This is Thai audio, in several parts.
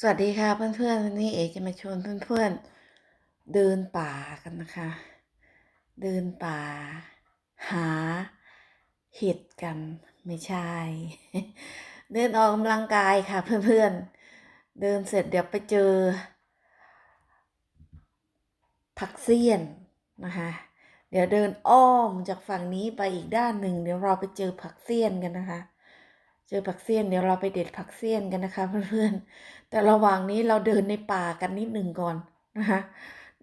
สวัสดีค่ะเพื่อนๆวันนี้เอกจะมาชวนเพื่อนๆ เดินป่ากันนะคะ เดินป่า หาเห็ดกันไม่ใช่ เดินออกกำลังกายค่ะเพื่อนๆ เดินเสร็จเดี๋ยวไปเจอ ผักเสี้ยนนะคะ เดี๋ยวเดินอ้อมจากฝั่งนี้ไปอีกด้านหนึ่งเดี๋ยวเราไปเจอผักเสี้ยนกันนะคะ เจอผักเสี้ยนเดี๋ยวเราไปเด็ดผักเสี้ยนกันนะคะ เพื่อนๆ แต่ระหว่างนี้เราเดินในป่ากันนิดหนึ่งก่อนนะคะ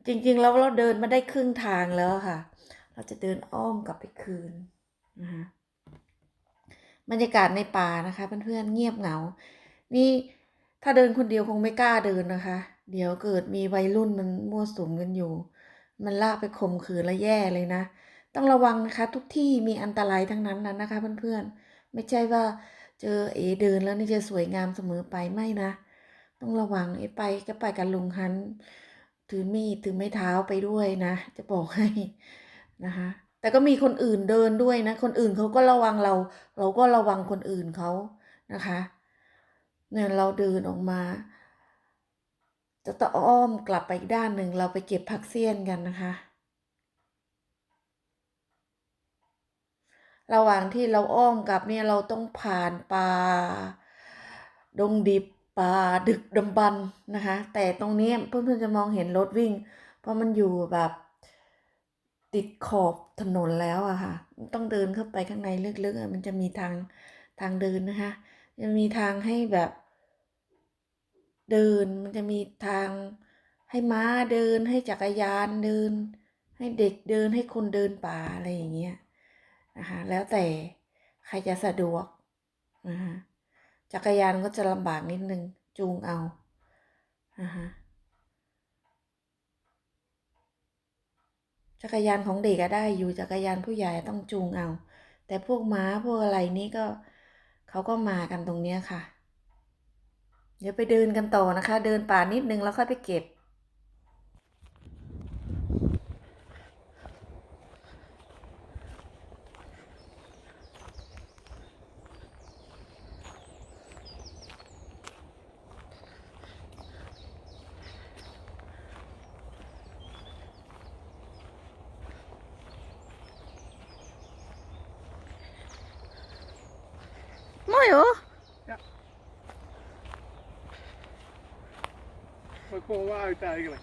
จริงๆแล้วเราเดินมาได้ครึ่งทางแล้วค่ะ เราจะเดินอ้อมกลับไปคืนนะคะบรรยากาศในป่านะคะเพื่อนๆเงียบเหงา นี่ถ้าเดินคนเดียวคงไม่กล้าเดินนะคะ เดี๋ยวเกิดมีวัยรุ่นมันมั่วสุมกันอยู่ มันลากไปข่มขืนแล้วแย่เลยนะ ต้องระวังนะคะ ทุกที่มีอันตรายทั้งนั้นนะนะคะ เพื่อนๆไม่ใช่ว่า เจอเอเดินแล้วนี่จะสวยงามเสมอไปไม่นะ ต้องระวังเอไปก็ไปกับลุงฮันถือมีดถือไม้เท้าไปด้วยนะ จะบอกให้นะคะ แต่ก็มีคนอื่นเดินด้วยนะ คนอื่นเขาก็ระวังเรา เราก็ระวังคนอื่นเขานะคะ เนี่ยเราเดินออกมา จะต้องอ้อมกลับไปอีกด้านหนึ่งเราไปเก็บผักเสี้ยนกันนะคะ ระหว่างที่เราอ้อมกลับเนี่ยเราต้องผ่านป่าดงดิบป่าดึกดำบรรพ์นะคะ แต่ตรงนี้เพื่อนๆจะมองเห็นรถวิ่ง เพราะมันอยู่แบบติดขอบถนนแล้วอะค่ะ ต้องเดินเข้าไปข้างในลึกๆมันจะมีทางทางเดินนะคะ จะมีทางให้แบบ เดินมันจะมีทางให้ม้าเดินให้จักรยานเดิน ให้เด็กเดินให้คนเดินป่าอะไรอย่างเงี้ย นะคะแล้วแต่ใครจะสะดวกนะคะจักรยานก็จะลำบากนิดนึง จูงเอานะคะจักรยานของเด็กก็ได้อยู่จักรยานผู้ใหญ่ต้องจูงเอา แต่พวกม้าพวกอะไรนี่ก็เขาก็มากันตรงเนี้ยค่ะ เดี๋ยวไปเดินกันต่อนะคะ เดินป่านิดนึงแล้วค่อยไปเก็บ Mooi hoor. Waar komen we uit eigenlijk?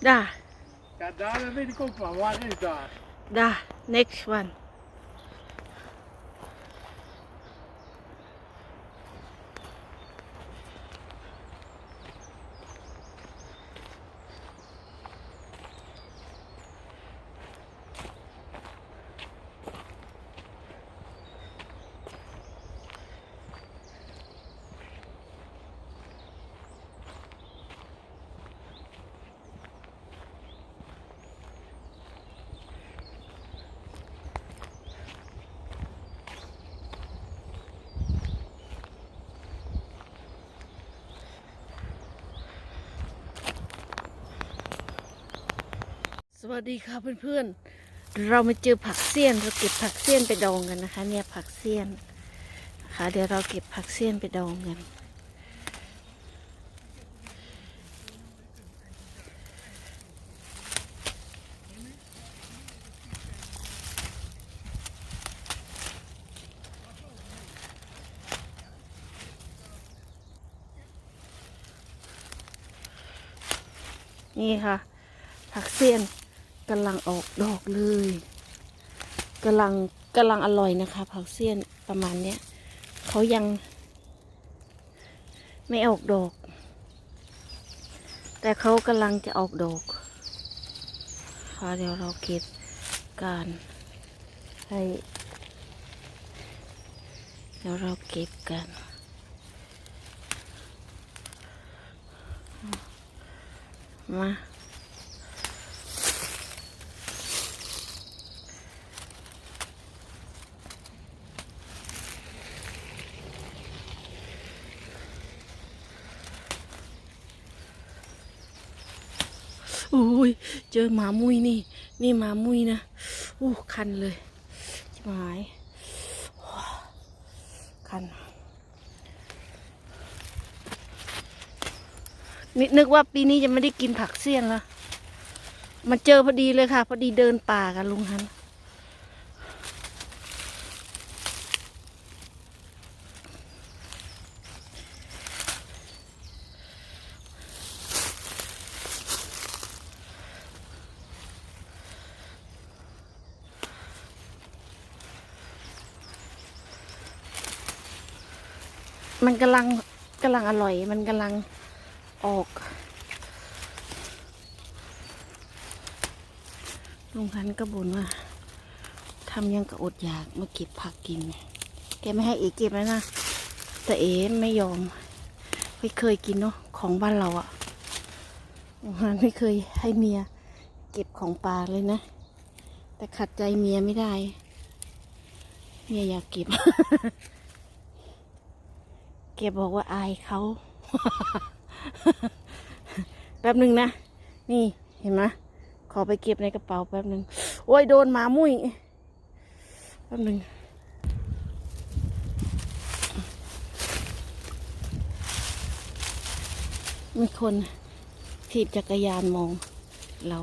Daar, Ja, daar weet ik ook. Waar is daar? daar, next one. วัสดีค่ะเพื่อนๆ เรามาเจอผักเสี้ยนเราเก็บผักเสี้ยนไปดองกันนะคะ เนี่ยผักเสี้ยนนะคะเดี๋ยวเราเก็บผักเสี้ยนไปดองกัน นี่ค่ะผักเสี้ยน กำลังออกดอกเลยกำลังกำลังอร่อยนะคะผักเสี้ยนประมาณเนี้ยเขายัง ไม่ออกดอก แต่เขากำลังจะออกดอกค่ะเดี๋ยวเราเก็บกันให้เดี๋ยวเราเก็บกันมา อุ้ยเจอหมามุยนี่ นี่หมามุยนะอู้คันเลยชิบหายคันนึกว่าปีนี้จะไม่ได้กินผักเสี้ยนแล้วมาเจอพอดีเลยค่ะ พอดีเดินป่ากันลุงฮัน มันกำลังกำลังอร่อย มันกำลังออกลุงพันธ์ก็บ่นว่าทำยังกับอดอยากมาเก็บผักกิน แกไม่ให้เอเก็บแล้วนะ แต่เอไม่ยอม ไม่เคยกินเนาะของบ้านเราอะลุงพันธ์ไม่เคยให้เมียเก็บของป่าเลยนะ แต่ขัดใจเมียไม่ได้ เมียอยากเก็บ แกบอกว่าอายเขาแป๊บหนึ่งนะ นี่เห็นไหมขอไปเก็บในกระเป๋าแป๊บหนึ่งโอ้ยโดนหมามุ้ยแป๊บหนึ่งมีคนถีบจักรยานมองเรา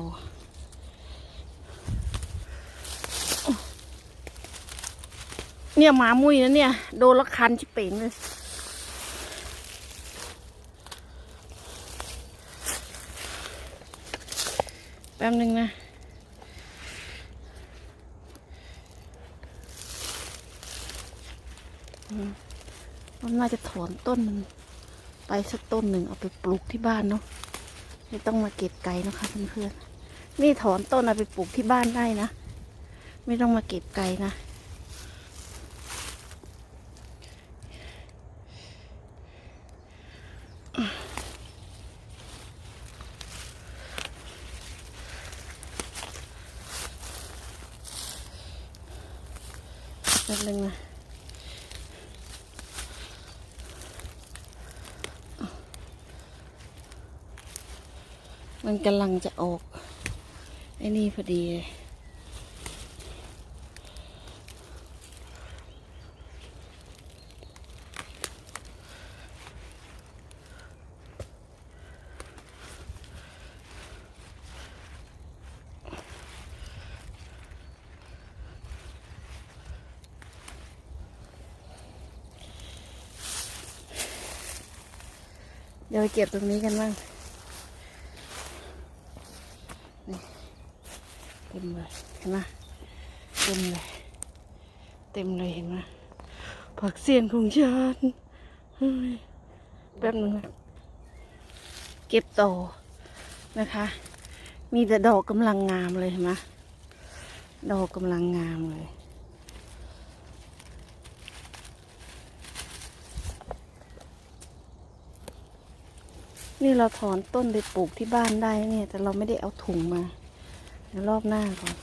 เนี่ยหมามุ้ยนะเนี่ย โดนละคันชิเป่งเลย ป๊บนึงนะ มันน่าจะถอนต้นมันไปสักต้นหนึ่งเอาไปปลูกที่บ้านเนาะไม่ต้องมาเก็บไกลนะคะเพื่อนๆนี่ถอนต้นเอาไปปลูกที่บ้านได้นะ ไม่ต้องมาเก็บไกลนะ แป๊บนึงนะมันกำลังจะออก ไอ้นี่พอดีเลย ดี๋ยวไปเก็บตรงนี้กันบ้างนี่เต็มเลยเห็นไหมเต็มเลย เต็มเลยเห็นไหมผักเสียนของฉันแป๊บนึงนะเก็บต่อนะคะ มีแต่ดอกกำลังงามเลยเห็นไหมดอกกำลังงามเลย นี่เราถอนต้นไปปลูกที่บ้านได้เนี่ย แต่เราไม่ได้เอาถุงมาเดี๋ยวรอบหน้าก่อน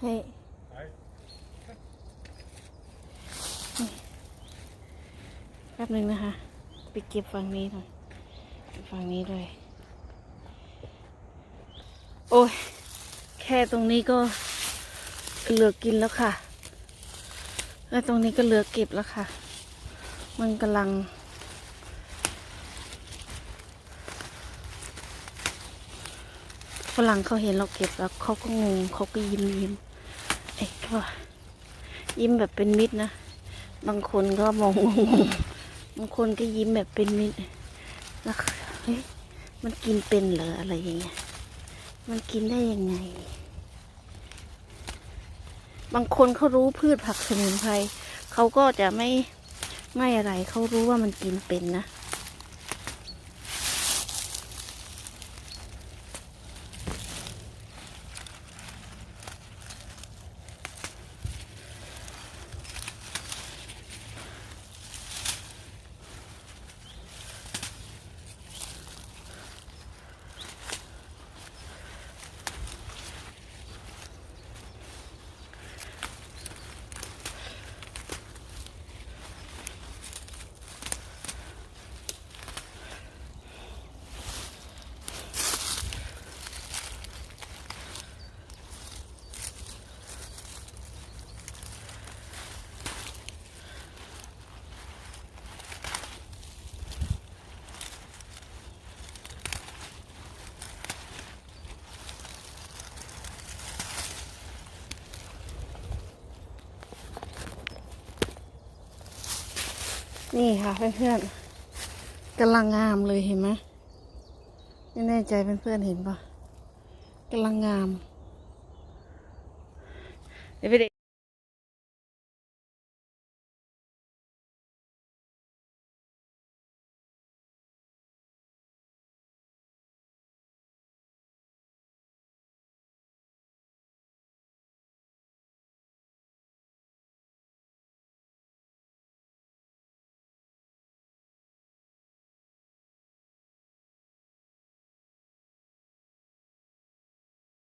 ให้ป๊บหนึ่งนะคะ ไปเก็บฝั่งนี้หน่อยฝั่งนี้ด้วย โอ้ย แค่ตรงนี้ก็เหลือกินแล้วค่ะ แล้วตรงนี้ก็เหลือเก็บแล้วค่ะ มันกำลัง ฝรั่งเขาเห็นเราเก็บแล้วเขาก็งงเขาก็ยิ้มยิ้มเอ้ก็ยิ้มแบบเป็นมิตรนะ บางคนก็มองงงบางคนก็ยิ้มแบบเป็นมิตรแล้วเฮ้ยมันกินเป็นเหรออะไรอย่างเงี้ย มันกินได้ยังไง บางคนเขารู้พืชผักสมุนไพรเขาก็จะไม่ไม่อะไรเขารู้ว่ามันกินเป็นนะ นี่ค่ะเพื่อนๆกำลังงามเลยเห็นไหมไม่แน่ใจเพื่อนๆเห็นปะกำลังงามเดี๋ยวไปด